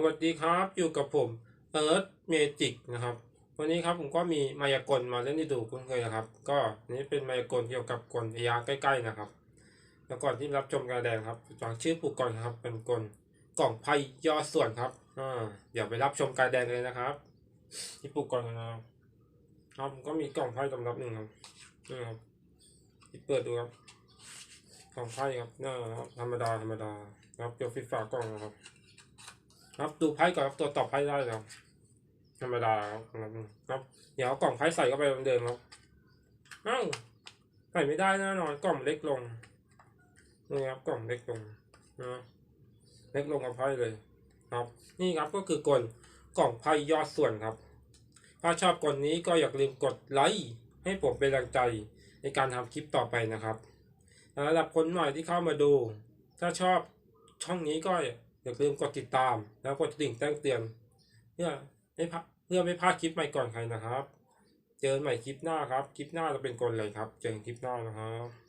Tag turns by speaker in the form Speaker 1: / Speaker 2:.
Speaker 1: สวัสดีครับอยู่กับผมเอิร์ธเมจิกนะครับ วันนี้ครับผมก็มีมายากลมาเล่นให้ดูคุ้นเคยนะครับ ก็นี้เป็นมายากลเกี่ยวกับกลพยาใกล้ๆนะครับ แล้วก่อนที่รับชมการแดงครับฟังชื่อปุกก่อนครับเป็นกลกล่องไพ่ย่อส่วนครับอ่าเดี๋ยวไปรับชมการแดงเลยนะครับที่ปุกก่อนนะครับครับผมก็มีกล่องไพ่สำรับหนึ่งครับนี่ครับที่เปิดดูครับกล่องไพ่ครับนี่นะครับธรรมดาธรรมดาครับเดี๋ยวฟิฝากล่องนะครับ ครับดูไพ่ก่อนครับตัวต่อไพ่ได้เลยครับธรรมดาครับครับเดี๋ยวเอากล่องไพ่ใส่เข้าไปเหมือนเดิมครับเอ้าใส่ไม่ได้แน่นอนกล่องเล็กลงนี่ครับกล่องเล็กลงนะเล็กลงกับไพ่เลย ครับ นี่ครับก็คือกลกล่องไพ่ยอดส่วนครับ ถ้าชอบกลนี้ก็อย่าลืมกดไลค์ให้ผมเป็นแรงใจในการทำคลิปต่อไปนะครับสำหรับคนใหม่ที่เข้ามาดู ถ้าชอบช่องนี้ก็ อย่าลืมกดติดตาม แล้วกดดิ่งแจ้งเตือนเพื่อไม่พลาดเพื่อไม่พลาดคลิปใหม่ก่อนใครนะครับ เจอใหม่คลิปหน้าครับ คลิปหน้าจะเป็นกลอะไรครับ เจอคลิปหน้านะครับ